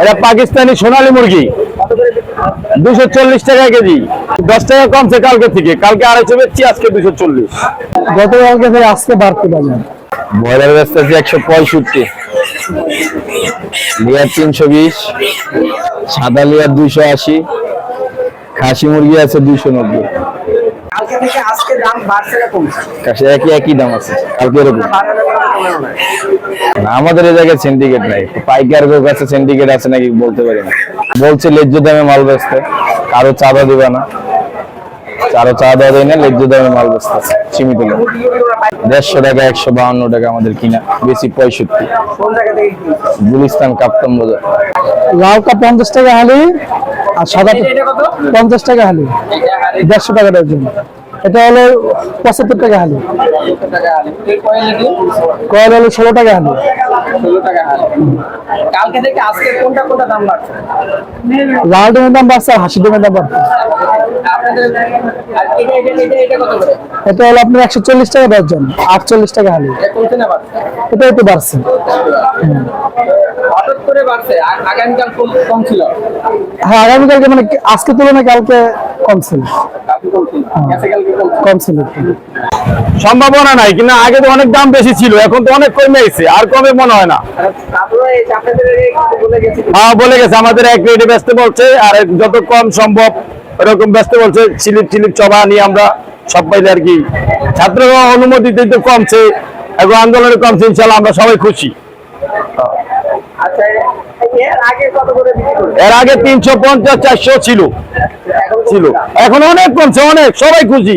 এটা পাকিস্তানি সোনালী মুরগি। দুশো চল্লিশ টাকা কেজি। দশ টাকা কমছে কালকে থেকে। কালকে আড়াইশো বেচছি আজকে দুশো চল্লিশ। গতকালকে থেকে আজকে বাড়তে বাজার। ব্রয়লার ব্যস্ত আছে একশো পঁয়ষট্টি। লিয়ার তিনশো বিশ। সাদা লিয়ার দুইশো আশি। খাসি মুরগি আছে দুইশো নব্বই। কালকে থেকে আজকে দাম বাড়ছে না কমছে। কাছে একই একই দাম আছে। কালকে এরকম। না, আমাদের এই জায়গায় সিন্ডিকেট নাই। পাইকার কাছে সিন্ডিকেট আছে নাকি বলতে পারি না। বলছে লেজ্জ দামে মাল বেচতে। কারও চাঁদা দিবা না। কারও চাঁদা দেয় না লেজ্জ দামে মাল বেচতে সীমিত দেড়শো টাকা একশো বাহান্ন টাকা আমাদের কিনা বেশি পঁয়ষট্টি? গুলিস্তান কাপ্তান বাজার লাউটা পঞ্চাশ টাকা হালি আর সাদা পঞ্চাশ টাকা হালি। দেড়শো টাকা ডজন এটা হলো পঁচাত্তর টাকা হালি। কয়েল হলো ষোলো টাকা হালি। কালকে থেকে আজকে কোনটা কোনটা দাম বাড়ছে? লাল ডিমের দাম বাড়ছে আর হাসি ডিমের দাম বাড়ছে। আর এটা এটা এটা এটা কত করে? এটা হলো আপনার একশো চল্লিশ টাকা ডজন আটচল্লিশ টাকা হালি। বাড়ছে? একটু বাড়ছে। হঠাৎ করে বাড়ছে আগামীকাল কম কম ছিল? হ্যাঁ আগামীকালকে মানে আজকে তুলনায় কালকে কম ছিল। কম ছিল গেছে কালকে কম ছিল। কম ছিল। সম্ভাবনা নাই কিন্তু আগে তো অনেক দাম বেশি ছিল এখন তো অনেক কমে গেছে আর কমে মনে হয় না। গেছে? হ্যাঁ বলে গেছে আমাদের এক রেটে ব্যস্ত বলছে আর যত কম সম্ভব এরকম ব্যস্ত বলছে চিলিপ চিলিপ চবা নিয়ে আমরা সব পাইলে আর কি। ছাত্ররা অনুমতি দিতে কমছে এবং আন্দোলনে কমছে ইনশাল্লাহ আমরা সবাই খুশি। আচ্ছা এর আগে তিনশো পঞ্চাশ চারশো ছিল। ছিল। এখন অনেক কমছে অনেক সবাই খুশি।